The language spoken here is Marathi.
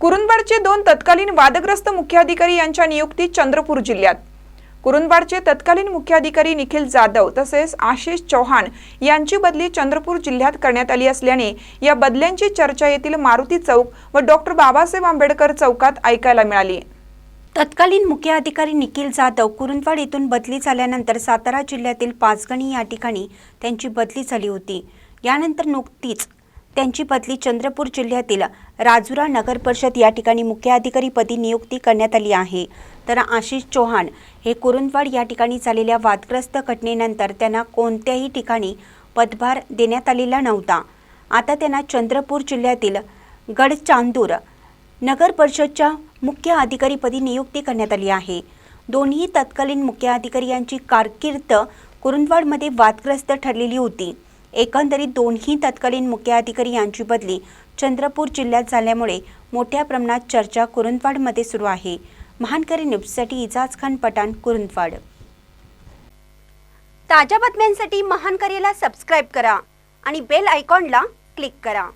कुरुंदवाडचे दोन तत्कालीन वादग्रस्त मुख्याधिकारी यांच्या नियुक्ती चंद्रपूर जिल्ह्यात. कुरुंदवाडचे तत्कालीन मुख्याधिकारी निखिल जाधव तसेच आशिष चौहान यांची बदली चंद्रपूर जिल्ह्यात करण्यात आली असल्याने या बदल्यांची चर्चा येथील मारुती चौक व डॉक्टर बाबासाहेब आंबेडकर चौकात ऐकायला मिळाली. तत्कालीन मुख्य अधिकारी निखिल जाधव कुरुंदवाड येथून बदली झाल्यानंतर सातारा जिल्ह्यातील पाचगणी या ठिकाणी त्यांची बदली झाली होती. यानंतर नुकतीच त्यांची बदली चंद्रपूर जिल्ह्यातील राजुरा नगर परिषद या ठिकाणी मुख्य अधिकारीपदी नियुक्ती करण्यात आली आहे. तर आशिष चौहान हे कुरुंदवाड या ठिकाणी झालेल्या वादग्रस्त घटनेनंतर त्यांना कोणत्याही ठिकाणी पदभार देण्यात आलेला नव्हता. आता त्यांना चंद्रपूर जिल्ह्यातील गडचांदूर नगर परिषदच्या मुख्य अधिकारीपदी नियुक्ती करण्यात आली आहे. दोन्ही तत्कालीन मुख्य अधिकारी यांची कारकीर्द कुरुंदवाडमध्ये वादग्रस्त ठरलेली होती. एकंदरीत दोन्ही तत्कालीन मुख्य अधिकारी यांची बदली चंद्रपूर जिल्ह्यात झाल्यामुळे मोठ्या प्रमाणात चर्चा कुरुंदवाडमध्ये सुरू आहे. महानकरी न्यूजसाठी इजाज खान पठाण कुरुंदवाड. ताज्या बातम्यांसाठी महानकरीला सबस्क्राईब करा आणि बेल आयकॉनला क्लिक करा.